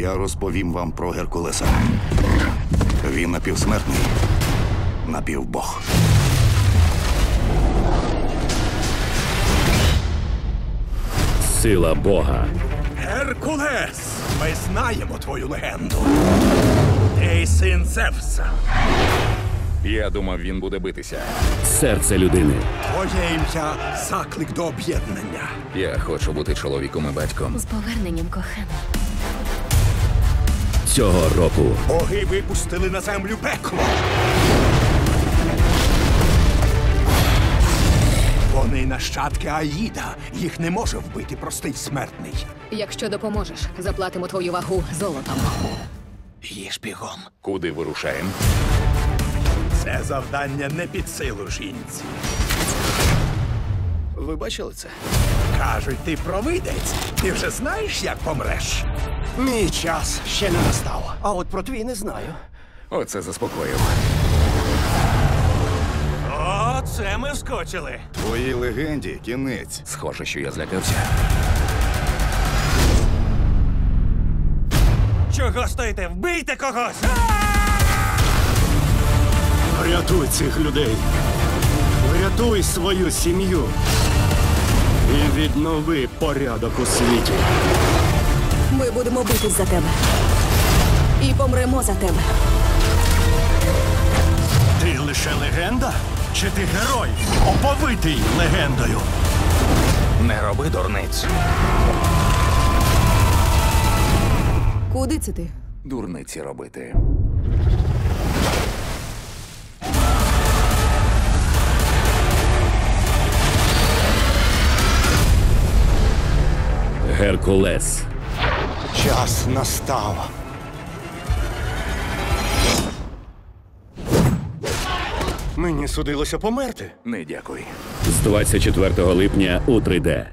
Я розповім вам про Геркулеса. Він напівсмертний, напівбог. Сила Бога. Геркулес! Ми знаємо твою легенду. Ти син Зевса. Я думав, він буде битися. Серце людини. Твоє ім'я заклик до об'єднання. Я хочу бути чоловіком і батьком. З поверненням, кохана. Цього року Боги випустили на землю пекло. Вони нащадки Аїда. Їх не може вбити простий смертний. Якщо допоможеш, заплатимо твою вагу золотом. Їж бігом. Куди вирушаємо? Це завдання не під силу жінці. Ви бачили це? Кажуть, ти провидець. Ти вже знаєш, як помреш. Мій час ще не настав. А от про твій не знаю. Оце заспокоїв. О, це ми скочили. Твоїй легенді кінець. Схоже, що я злякався. Чого стоїте? Вбийте когось! Врятуй цих людей. Врятуй свою сім'ю. І віднови порядок у світі. Ми будемо битись за тебе. І помремо за тебе. Ти лише легенда? Чи ти герой, оповитий легендою? Не роби дурниць. Куди це ти? Дурниці робити. Геркулес. Час настав. Мені судилося померти. Не дякую. З 24 липня у 3D.